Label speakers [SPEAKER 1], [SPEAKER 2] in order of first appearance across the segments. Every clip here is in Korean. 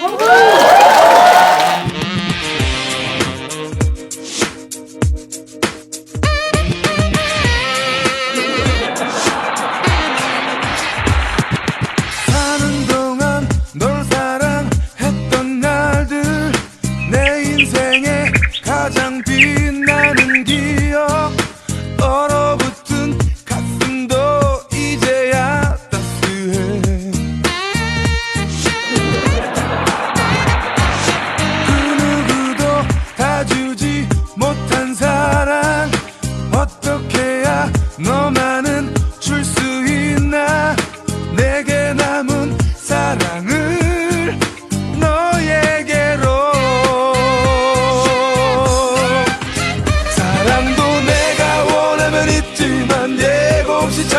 [SPEAKER 1] 감사합니다.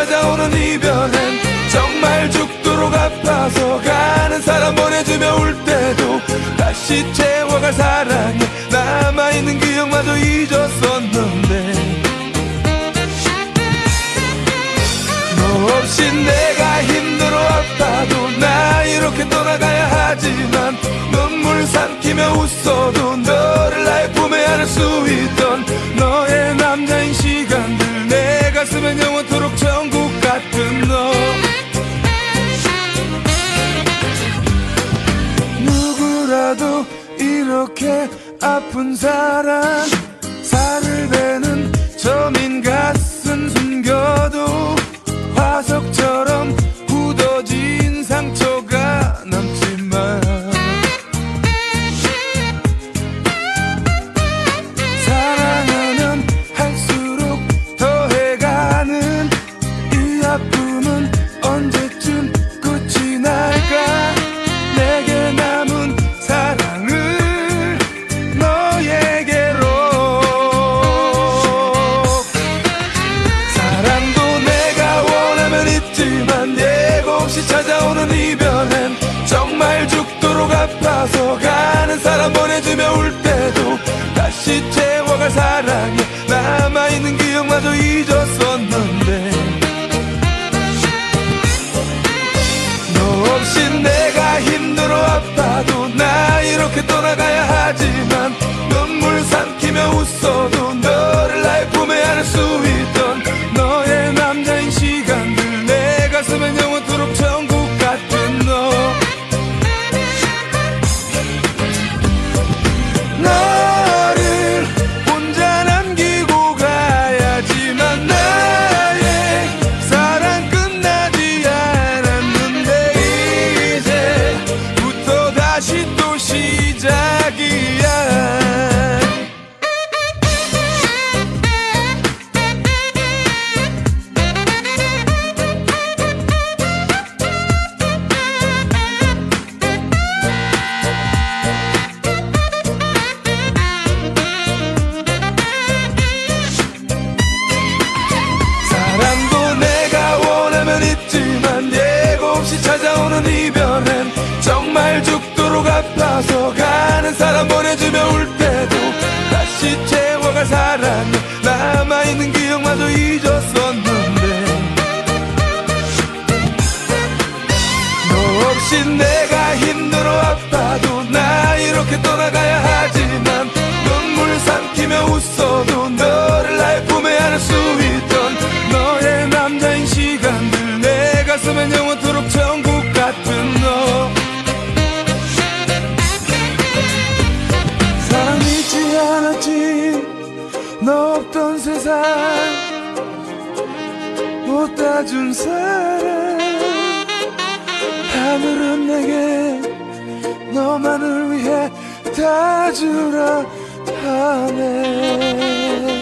[SPEAKER 1] 찾아오는 이별엔 정말 죽도록 아파서 가는 사람 보내주며 울 때도 다시 채워갈 사랑에 남아있는 기억마저 잊었었는데. 너 없이 내가 힘들어 아파도 나 이렇게 떠나가야 하지만 눈물 삼키며 웃어도 너를 나의 품에 안을 수 있다. 아픈 사랑 回忆着。 너 없던 세상 못다 준 사랑 하늘은 내게 너만을 위해 다 주라 하네.